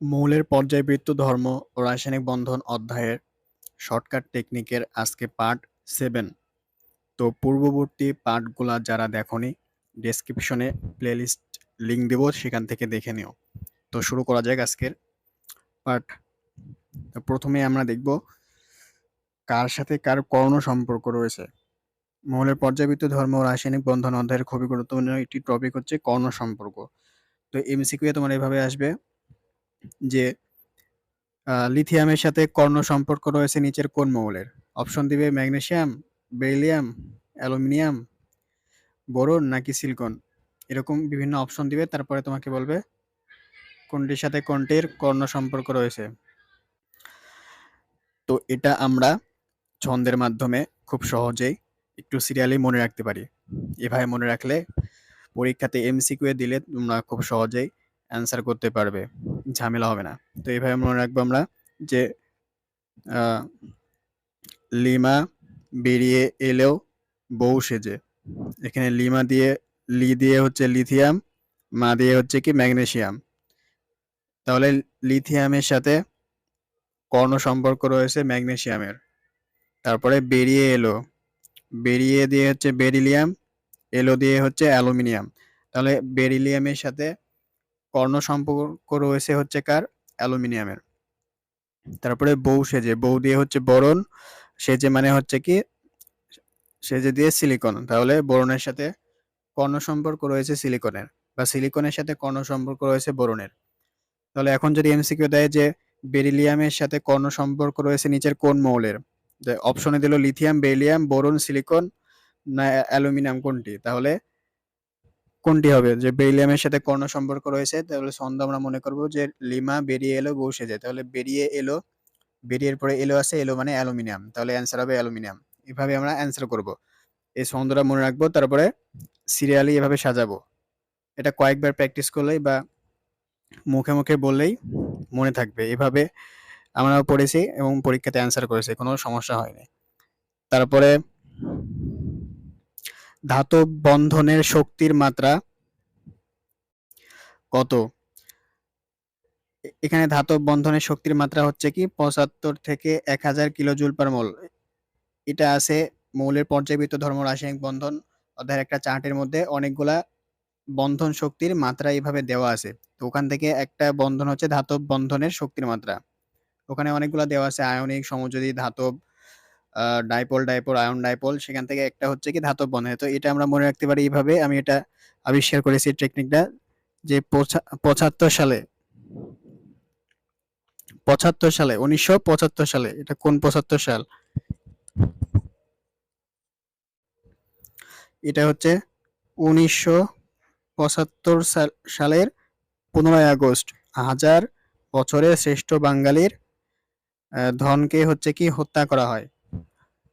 মৌলের পর্যায়বৃত্ত ধর্ম ও রাসায়নিক বন্ধন অধ্যায়ের শর্টকাট টেকনিকের আজকে পার্ট সেভেন। তো পূর্ববর্তী পার্টগুলা যারা দেখনি ডেসক্রিপশনে প্লেলিস্ট লিঙ্ক দেবো, সেখান থেকে দেখে নিও। তো শুরু করা যাক আজকের পার্ট তো প্রথমে আমরা দেখব কার সাথে কার কর্ণ সম্পর্ক রয়েছে। মৌলের পর্যায়বৃত্ত ধর্ম ও রাসায়নিক বন্ধন অধ্যায়ের খুবই গুরুত্বপূর্ণ একটি টপিক হচ্ছে কর্ণ সম্পর্ক। তো এমসিকিউ তোমার এভাবে আসবে যে লিথিয়ামের সাথে কর্ণ সম্পর্ক রয়েছে নিচের কোন মৌলের অপশন দিবে ম্যাগনেসিয়াম বেরিলিয়াম অ্যালুমিনিয়াম বোরন নাকি সিলিকন এরকম বিভিন্ন অপশন দিবে, তারপরে তোমাকে বলবে কোনটির সাথে কোনটির কর্ণ সম্পর্ক রয়েছে। তো এটা আমরা ছন্দের মাধ্যমে খুব সহজেই একটু সিরিয়ালি মনে রাখতে পারি। এভাবে মনে রাখলে পরীক্ষাতে এমসিকিউ দিলে তোমরা খুব সহজেই অ্যান্সার করতে পারবে। ঝামেলা হবে না। তো এইভাবে মনে রাখব আমরা যে লিমা বেরিয়ে এলেও বউ সেজে। এখানে লিমা দিয়ে, লি দিয়ে হচ্ছে লিথিয়াম, মা দিয়ে হচ্ছে কি ম্যাগনেসিয়াম। তাহলে লিথিয়ামের সাথে কর্ণ সম্পর্ক রয়েছে ম্যাগনেসিয়ামের। তারপরে বেরিয়ে এলো। বেরিয়ে দিয়ে হচ্ছে বেরিলিয়াম, এলো দিয়ে হচ্ছে অ্যালুমিনিয়াম। তাহলে বেরিলিয়ামের সাথে কর্ণ সম্পর্ক রয়েছে হচ্ছে কার? অ্যালুমিনিয়ামের। তারপরে বউ সেজে, বউ দিয়ে হচ্ছে বরণ সেজে মানে হচ্ছে কি? সেজে দিয়ে সিলিকন তাহলে বরণের সাথে কর্ণ সম্পর্ক রয়েছে সিলিকনের বা সিলিকনের সাথে কর্ণ সম্পর্ক রয়েছে বরণের তাহলে এখন যদি এমসিকিউ দেয় যে বেরিলিয়ামের সাথে কর্ণ সম্পর্ক রয়েছে নিচের কোন মৌলের? অপশনে দিল লিথিয়াম বেরিলিয়াম বোরন সিলিকন না অ্যালুমিনিয়াম কোনটি? তাহলে কোনটি হবে? যে বেরিলিয়ামের সাথে কর্ণ সম্পর্ক রয়েছে, তাহলে ছন্দ আমরা মনে করব যে লিমা বেরিয়ে এলো বসে যায় তাহলে বেরিয়ে এলো, বেরিয়ে পরে এলো আছে, এলো মানে অ্যালুমিনিয়াম। তাহলে অ্যান্সার হবে অ্যালুমিনিয়াম। এভাবে আমরা অ্যান্সার করব। এই ছন্দটা মনে রাখব, তারপরে সিরিয়ালি এভাবে সাজাবো। এটা কয়েকবার প্র্যাকটিস করলেই বা মুখে মুখে বললেই মনে থাকবে। এভাবে আমরাও পড়েছি এবং পরীক্ষাতে অ্যান্সার করেছি, কোনো সমস্যা হয়নি। তারপরে ধাতব বন্ধনের শক্তির মাত্রা কত? এখানে ধাতব বন্ধনের শক্তির মাত্রা হচ্ছে কি? পঁচাত্তর থেকে এক হাজার কিলো জুল পার মোল। এটা আছে মৌলের পর্যায়বৃত্ত ধর্ম রাসায়নিক বন্ধন অধ্যায়ের একটা চার্টের মধ্যে অনেকগুলা বন্ধন শক্তির মাত্রা এইভাবে দেওয়া আছে। তো ওখান থেকে একটা বন্ধন হচ্ছে ধাতব বন্ধনের শক্তির মাত্রা। ওখানে অনেকগুলা দেওয়া আছে, আয়নিক, সমযোজী, ধাতব ডাইপোল ডাইপোল আয়ন ডাইপোল সেখান থেকে একটা হচ্ছে কি ধাতব বন্ধন। তো এটা আমরা মনে রাখতে পারি এইভাবে। আমি এটা আবিষ্কার করেছি টেকনিকটা যে পঁচাত্তর সালে পঁচাত্তর সালে, উনিশশো পঁচাত্তর সালে, এটা কোন পঁচাত্তর সাল? এটা হচ্ছে উনিশশো পঁচাত্তর সালের পনেরোই আগস্ট, হাজার বছরের শ্রেষ্ঠ বাঙালির ধনকে হচ্ছে কি হত্যা করা হয়।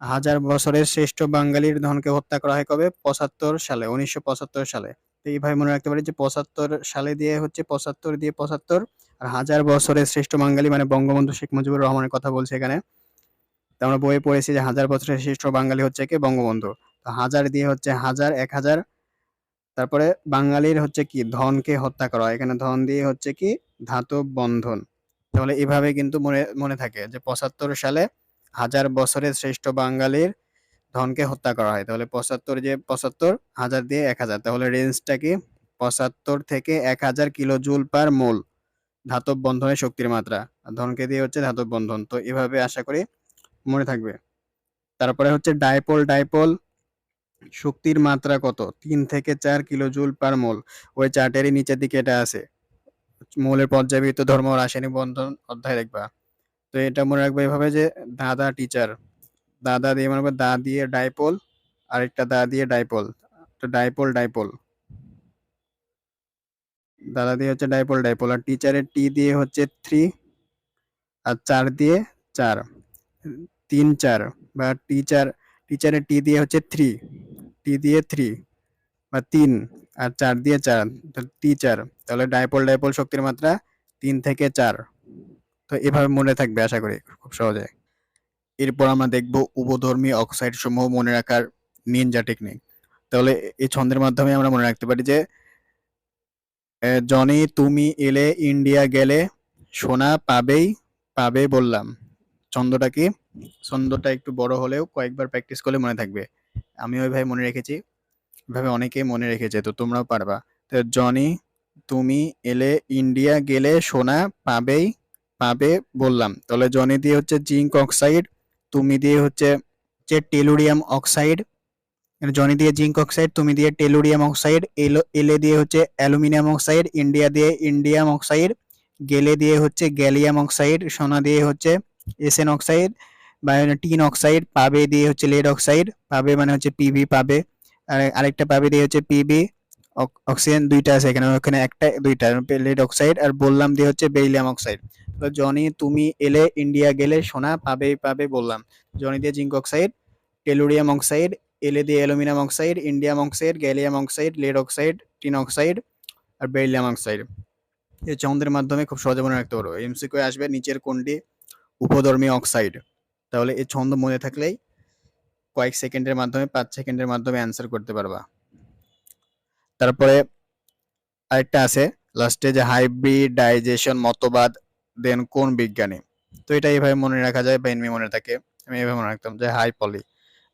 হাজার বছরের শ্রেষ্ঠ বাঙালির ধনকে হত্যা করা হয় কবে? পঁচাত্তর সালে, উনিশশো পঁচাত্তর সালে। তো এইভাবে মনে রাখতে পারি যে পঁচাত্তর সালে দিয়ে হচ্ছে পঁচাত্তর দিয়ে পঁচাত্তর আর হাজার বছরের শ্রেষ্ঠ বাঙালি মানে বঙ্গবন্ধু শেখ মুজিবুর রহমানের কথা বলছে এখানে। তো আমরা বইয়ে পড়েছি যে হাজার বছরের শ্রেষ্ঠ বাঙালি হচ্ছে কি? বঙ্গবন্ধু। তো হাজার দিয়ে হচ্ছে হাজার, এক হাজার। তারপরে বাঙালির হচ্ছে কি? ধনকে হত্যা করা এখানে ধন দিয়ে হচ্ছে কি? ধাতব বন্ধন। তাহলে এভাবে কিন্তু মনে মনে থাকে যে পঁচাত্তর সালে হাজার বছরের শ্রেষ্ঠ বাঙালির ধনকে হত্যা করা হয়। তাহলে পঁচাত্তর যে পঁচাত্তর, হাজার দিয়ে এক হাজার। তাহলে রেঞ্জটা কি? পঁচাত্তর থেকে এক হাজার কিলো জুল পার মোল ধাতব বন্ধনের শক্তির মাত্রা। ধনকে দিয়ে হচ্ছে ধাতব বন্ধন। তো এভাবে আশা করি মনে থাকবে। তারপরে হচ্ছে ডাইপোল ডাইপোল শক্তির মাত্রা কত? তিন থেকে চার কিলো জুল পার মোল। ওই চার্টেরই নিচের দিকে এটা আছে। মৌলের পর্যাবৃত্ত ধর্ম রাসায়নিক বন্ধন অধ্যায় দেখবা। তো এটা মনে রাখবে এভাবে যে দাদা টিচার দাদা দিয়ে মনে দা দিয়ে ডাইপোল আরেকটা দা দিয়ে ডাইপোল তো ডাইপোল ডাইপোল দাদা দিয়ে হচ্ছে ডাইপোল ডাইপোল আর টিচারের টি দিয়ে হচ্ছে থ্রি আর চার দিয়ে চার, তিন চার, বা টিচার টিচারের টি দিয়ে হচ্ছে থ্রি টি দিয়ে থ্রি বা তিন, আর চার দিয়ে চার টিচার তাহলে ডাইপোল ডাইপোল শক্তির মাত্রা তিন থেকে চার। তো এভাবে মনে থাকবে আশা করি খুব সহজে। এরপর আমরা দেখব উপধর্মী অক্সাইড সমূহ মনে রাখার নিনজা টেকনিক তাহলে এই ছন্দের মাধ্যমে আমরা মনে রাখতে পারি যে জনি, তুমি এলে ইন্ডিয়া গেলে, সোনা পাবেই, পাবে বললাম। ছন্দটা কি? ছন্দটা একটু বড় হলেও কয়েকবার প্র্যাকটিস করলে মনে থাকবে। আমি ওইভাবে মনে রেখেছি। এভাবে অনেকেই মনে রেখেছে, তো তোমরাও পারবা। তো, জনি, তুমি এলে ইন্ডিয়া গেলে সোনা পাবেই পাবে বললাম। তাহলে জনি দিয়ে হচ্ছে জিঙ্ক অক্সাইড, তুমি দিয়ে হচ্ছে যে টেলুরিয়াম অক্সাইড জনি দিয়ে জিঙ্ক অক্সাইড, তুমি দিয়ে টেলুরিয়াম অক্সাইড, এলো দিয়ে হচ্ছে অ্যালুমিনিয়াম অক্সাইড, ইন্ডিয়া দিয়ে ইন্ডিয়াম অক্সাইড, গেলে দিয়ে হচ্ছে গ্যালিয়াম অক্সাইড, সোনা দিয়ে হচ্ছে এসএন অক্সাইড বা টিন অক্সাইড, পাবে দিয়ে হচ্ছে লেড অক্সাইড, পাবে মানে হচ্ছে পিভি পাবে, আর আরেকটা পাবে দিয়ে হচ্ছে পিবি অক্সিজেন দুইটা আছে, এখানে ওখানে একটা, দুইটা, লেড অক্সাইড আর বললাম দিয়ে হচ্ছে বেরিলিয়াম অক্সাইড। তো জনি, তুমি এলে ইন্ডিয়া গেলে সোনা, পাবে পাবে বললাম। জনি দিয়ে জিঙ্ক অক্সাইড, টেলুরিয়াম অক্সাইড, এলে দিয়ে aluminium oxide, indium oxide, gallium oxide, lead oxide, tin oxide আর বেরিলিয়াম অক্সাইড। এই চন্দ্রের মাধ্যমে খুব সহজে মনে রাখতে পারো। এমসিকিউ আসবে নিচের কোনটি উপধর্মী অক্সাইড। তাহলে এই ছন্দ মনে থাকলেই কয়েক সেকেন্ডের মাধ্যমে, পাঁচ সেকেন্ডের মাধ্যমে অ্যান্সার করতে পারবা। তারপরে আরেকটা আছে লাস্টে যে হাইব্রিডাইজেশন মতবাদ দেন কোন বিজ্ঞানী? তো এটা এইভাবে মনে রাখা যায় বা এমনি মনে থাকে, আমি এইভাবে মনে রাখতাম যে হাই পলি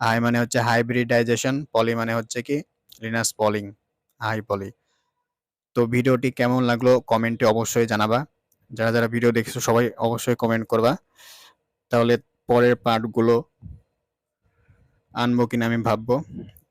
হাই মানে হচ্ছে হাইব্রিডাইজেশন পলি মানে হচ্ছে কি? লিনাস পলিং হাই পলি তো ভিডিওটি কেমন লাগল কমেন্টে অবশ্যই জানাবা, যারা যারা ভিডিও দেখছ সবাই অবশ্যই কমেন্ট করবা। তাহলে পরের পার্টগুলো আনব কিনা আমি ভাববো।